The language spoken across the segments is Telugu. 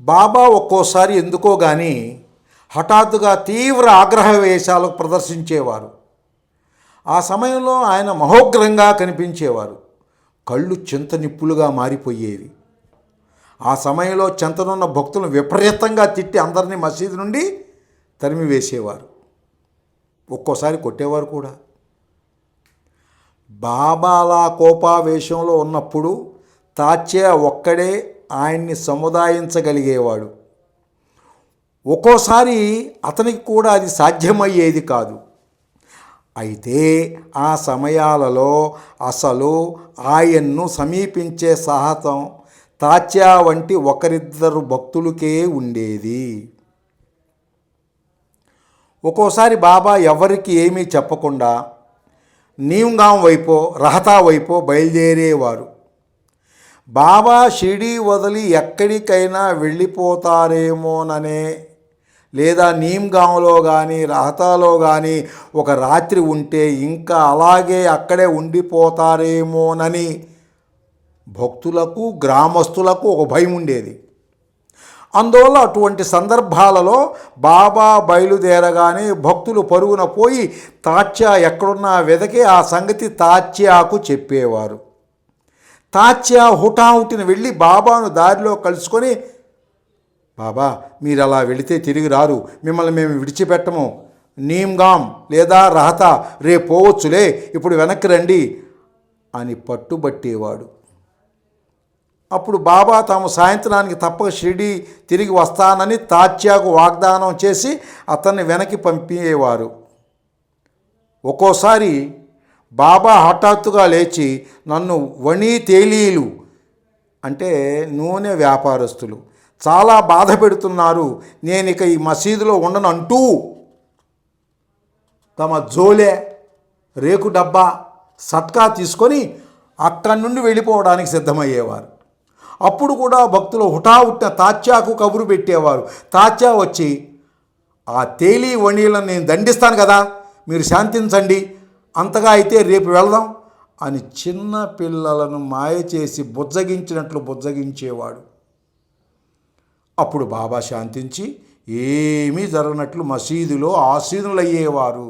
బాబా ఒక్కోసారి ఎందుకో కానీ హఠాత్తుగా తీవ్ర ఆగ్రహ వేషాలు ప్రదర్శించేవారు. ఆ సమయంలో ఆయన మహోగ్రంగా కనిపించేవారు. కళ్ళు చింత నిప్పులుగా మారిపోయేవి. ఆ సమయంలో చెంతనున్న భక్తులను విపరీతంగా తిట్టి అందరినీ మసీదు నుండి తరిమివేసేవారు. ఒక్కోసారి కొట్టేవారు కూడా. బాబాలా కోపావేశంలో ఉన్నప్పుడు తాచే ఒక్కడే ఆయన్ని సముదాయించగలిగేవాడు. ఒక్కోసారి అతనికి కూడా అది సాధ్యమయ్యేది కాదు. అయితే ఆ సమయాలలో అసలు ఆయన్ను సమీపించే సాహసం తాత్యా వంటి ఒకరిద్దరు భక్తులకే ఉండేది. ఒక్కోసారి బాబా ఎవరికి ఏమీ చెప్పకుండా నీంగాం వైపో రహతా వైపో బయలుదేరేవారు. బాబా షిరిడి వదిలి ఎక్కడికైనా వెళ్ళిపోతారేమోననే లేదా నీమ్గాంలో కానీ రహతాలో కానీ ఒక రాత్రి ఉంటే ఇంకా అలాగే అక్కడే ఉండిపోతారేమోనని భక్తులకు గ్రామస్తులకు ఒక భయం ఉండేది. అందువల్ల అటువంటి సందర్భాలలో బాబా బయలుదేరగానే భక్తులు పరుగున పోయి తాత్యా ఎక్కడున్నా వెదకి ఆ సంగతి తాత్యాకు చెప్పేవారు. తాత్యా హుటాహుటిన వెళ్ళి బాబాను దారిలో కలుసుకొని బాబా మీరు అలా వెళితే తిరిగి రారు. మిమ్మల్ని మేము విడిచిపెట్టము. నీమ్గాం లేదా రహత రేపు పోవచ్చులే. ఇప్పుడు వెనక్కి రండి అని పట్టుబట్టేవాడు. అప్పుడు బాబా తాము సాయంత్రానికి తప్పక షిరిడి తిరిగి వస్తానని తాత్యాకు వాగ్దానం చేసి అతన్ని వెనక్కి పంపేవారు. ఒక్కోసారి బాబా హఠాత్తుగా లేచి నన్ను వణి తేలీలు అంటే నూనె వ్యాపారస్తులు. చాలా బాధ పెడుతున్నారు. నేను ఇక ఈ మసీదులో ఉండను అంటూ తమ జోలే రేకు డబ్బా సట్కా తీసుకొని అక్కడి నుండి వెళ్ళిపోవడానికి సిద్ధమయ్యేవారు. అప్పుడు కూడా భక్తులు హుటాహుట్టిన తాత్యాకు కబురు పెట్టేవారు. తాత్యా వచ్చి ఆ తేలి వణీలను నేను దండిస్తాను కదా మీరు శాంతించండి అంతగా అయితే రేపు వెళదాం అని చిన్న పిల్లలను మాయ చేసి బుజ్జగించినట్లు బుజ్జగించేవాడు. అప్పుడు బాబా శాంతించి ఏమీ జరగనట్లు మసీదులో ఆసీనులయ్యేవారు.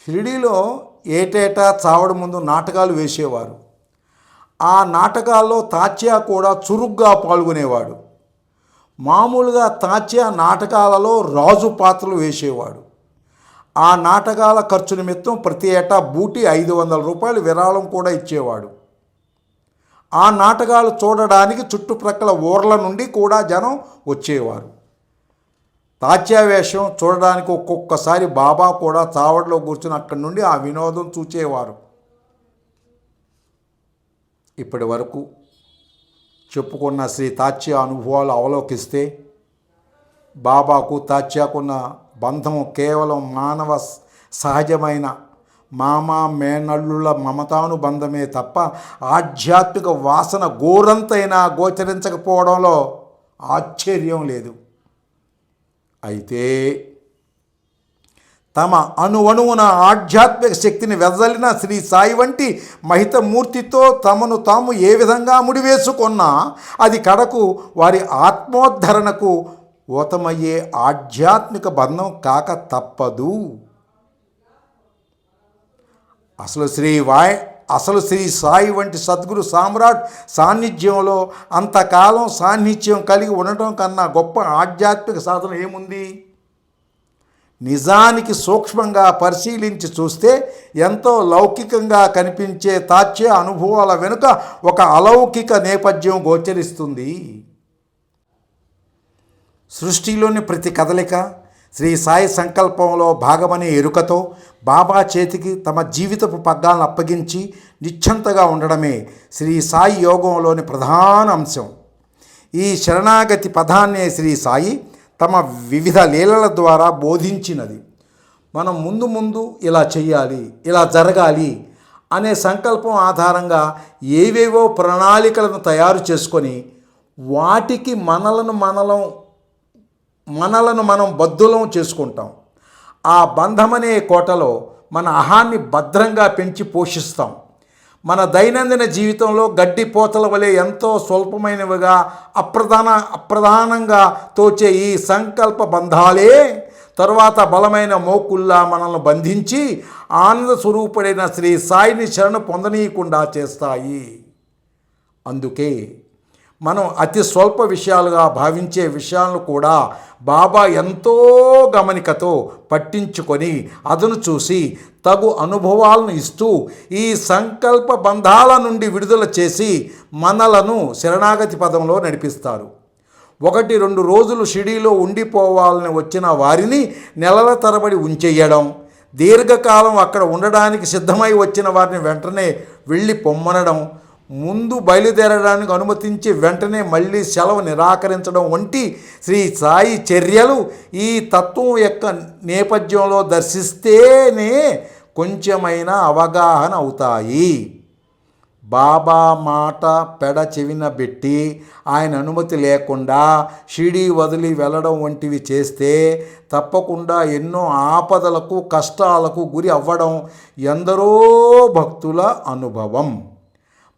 షిరిడీలో ఏటేటా చావడం ముందు నాటకాలు వేసేవారు. ఆ నాటకాల్లో తాత్యా కూడా చురుగ్గా పాల్గొనేవాడు. మామూలుగా తాత్యా నాటకాలలో రాజు పాత్రలు వేసేవాడు. ఆ నాటకాల ఖర్చు నిమిత్తం ప్రతి ఏటా బూటి ఐదు వందల రూపాయలు విరాళం కూడా ఇచ్చేవాడు. ఆ నాటకాలు చూడడానికి చుట్టుప్రక్కల ఊర్ల నుండి కూడా జనం వచ్చేవారు. తాత్యావేషం చూడడానికి ఒక్కొక్కసారి బాబా కూడా చావడిలో కూర్చుని అక్కడి నుండి ఆ వినోదం చూచేవారు. ఇప్పటి వరకు చెప్పుకున్న శ్రీ తాత్య అనుభవాలు అవలోకిస్తే బాబాకు తాత్యాకున్న బంధము కేవలం మానవ సహజమైన మామా మేనల్లుల మమతానుబంధమే తప్ప ఆధ్యాత్మిక వాసన గోరంతైనా గోచరించకపోవడంలో ఆశ్చర్యం లేదు. అయితే తమ అణువణువున ఆధ్యాత్మిక శక్తిని వెదలిన శ్రీ సాయి వంటి మహితమూర్తితో తమను తాము ఏ విధంగా ముడివేసుకున్నా అది కడకు వారి ఆత్మోద్ధరణకు ఊతమయ్యే ఆధ్యాత్మిక బంధం కాక తప్పదు. అసలు శ్రీ వాయ్ అసలు శ్రీ సాయి వంటి సద్గురు సామ్రాట్ సాన్నిధ్యంలో అంతకాలం సాన్నిధ్యం కలిగి ఉండటం కన్నా గొప్ప ఆధ్యాత్మిక సాధన ఏముంది? నిజానికి సూక్ష్మంగా పరిశీలించి చూస్తే ఎంతో లౌకికంగా కనిపించే తాత్య అనుభవాల వెనుక ఒక అలౌకిక నేపథ్యం గోచరిస్తుంది. సృష్టిలోని ప్రతి కదలిక శ్రీ సాయి సంకల్పంలో భాగమనే ఎరుకతో బాబా చేతికి తమ జీవితపు పగ్గాలను అప్పగించి నిశ్చంతగా ఉండడమే శ్రీ సాయి యోగంలోని ప్రధాన అంశం. ఈ శరణాగతి పదాన్నే శ్రీ సాయి తమ వివిధ లీలల ద్వారా బోధించినది. మనం ముందు ముందు ఇలా చేయాలి ఇలా జరగాలి అనే సంకల్పం ఆధారంగా ఏవేవో ప్రణాళికలను తయారు చేసుకొని వాటికి మనలను మనలం మనలను మనం బద్దులం చేసుకుంటాం. ఆ బంధమనే కోటలో మన అహాన్ని భద్రంగా పెంచి పోషిస్తాం. మన దైనందిన జీవితంలో గడ్డి పోతల వలె ఎంతో స్వల్పమైనవిగా అప్రధాన అప్రధానంగా తోచే ఈ సంకల్ప బంధాలే తరువాత బలమైన మోకుల్లా మనల్ని బంధించి ఆనంద స్వరూపుడైన శ్రీ సాయిని శరణు పొందనీయకుండా చేస్తాయి. అందుకే మనం అతి స్వల్ప విషయాలుగా భావించే విషయాలను కూడా బాబా ఎంతో గమనికతో పట్టించుకొని అదను చూసి తగు అనుభవాలను ఇస్తూ ఈ సంకల్ప బంధాల నుండి విడుదల చేసి మనలను శరణాగతి పదంలో నడిపిస్తారు. ఒకటి రెండు రోజులు షిడీలో ఉండిపోవాలని వచ్చిన వారిని నెలల తరబడి ఉంచేయడం దీర్ఘకాలం అక్కడ ఉండడానికి సిద్ధమై వచ్చిన వారిని వెంటనే వెళ్ళి పొమ్మనడం ముందు బయలుదేరడానికి అనుమతించి వెంటనే మళ్ళీ సెలవు నిరాకరించడం వంటి శ్రీ సాయి చర్యలు ఈ తత్వం యొక్క నేపథ్యంలో దర్శిస్తేనే కొంచెమైనా అవగాహన అవుతాయి. బాబా మాట పెడ చెవిన పెట్టి ఆయన అనుమతి లేకుండా షిడీ వదిలి వెళ్ళడం వంటివి చేస్తే తప్పకుండా ఎన్నో ఆపదలకు కష్టాలకు గురి అవ్వడం ఎందరో భక్తుల అనుభవం.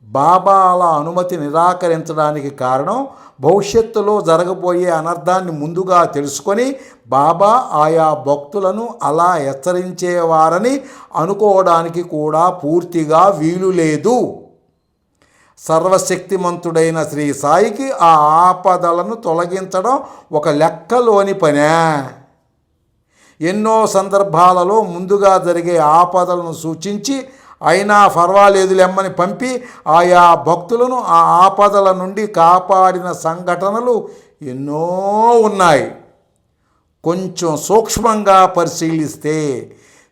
బాబా అలా అనుమతి నిరాకరించడానికి కారణం భవిష్యత్తులో జరగబోయే అనర్థాన్ని ముందుగా తెలుసుకొని బాబా ఆయా భక్తులను అలా హెచ్చరించేవారని అనుకోవడానికి కూడా పూర్తిగా వీలు లేదు. సర్వశక్తిమంతుడైన శ్రీ సాయికి ఆ ఆపదలను తొలగించడం ఒక లెక్కలోని పనే. ఎన్నో సందర్భాలలో ముందుగా జరిగే ఆపదలను సూచించి అయినా పర్వాలేదులెమ్మని పంపి ఆయా భక్తులను ఆ ఆపదల నుండి కాపాడిన సంఘటనలు ఎన్నో ఉన్నాయి. కొంచెం సూక్ష్మంగా పరిశీలిస్తే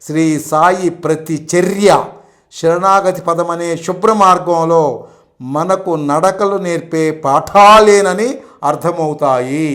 శ్రీ సాయి ప్రతి చర్య శరణాగతి పదమనే శుభ్ర మార్గంలో మనకు నడకలు నేర్పే పాఠాలేనని అర్థమవుతాయి.